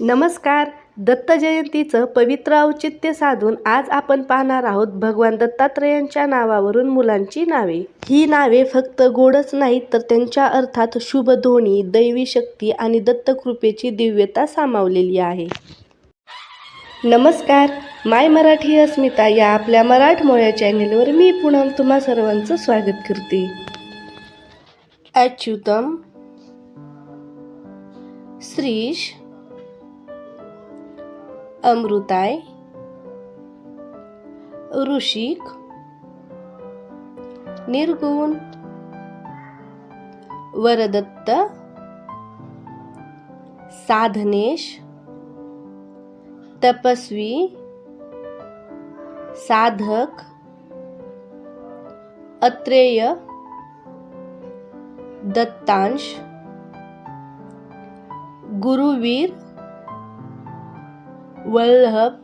नमस्कार. दत्त जयंतीचं पवित्र औचित्य साधून आज आपण पाहणार आहोत भगवान दत्तात्रेयांच्या नावावरून मुलांची नावे. ही नावे फक्त गोडच नाहीत तर त्यांच्या अर्थात शुभ ध्वनी दैवी शक्ती आणि दत्तकृपेची दिव्यता सामावलेली आहे. नमस्कार. माय मराठी अस्मिता या आपल्या मराठमोळ्या चॅनेलवर मी पुन्हा तुम्हा सर्वांचं स्वागत करते. अच्युतम श्रीश अमृताय ऋषिक निर्गुण वरदत्त साधनेश तपस्वी साधक अत्रेय दत्तांश गुरुवीर वल्लभ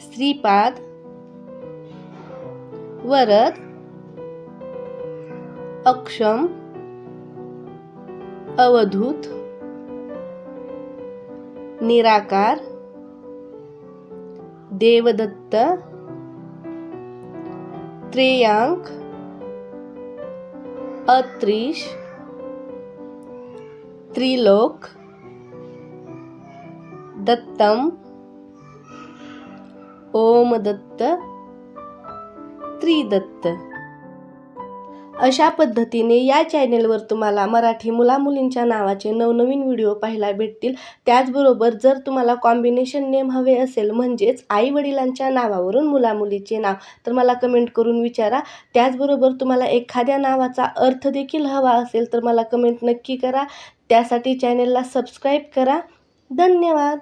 श्रीपाद वरद अक्षम अवधूत निराकार देवदत्त त्रेयांक अत्रीश त्रिलोक दत्तम। ओम दत्त। त्रिदत्त। अशा पद्धतीने या चॅनेलवर तुम्हाला मराठी मुलामुलींच्या नावाचे नवनवीन व्हिडिओ पाहायला भेटतील. त्याचबरोबर जर तुम्हाला कॉम्बिनेशन नेम हवे असेल म्हणजेच आई वडिलांच्या नावावरून मुलामुलीचे नाव तर मला कमेंट करून विचारा. त्याचबरोबर तुम्हाला एखाद्या नावाचा अर्थ देखील हवा असेल तर मला कमेंट नक्की करा. त्यासाठी चॅनेलला सबस्क्राईब करा. धन्यवाद!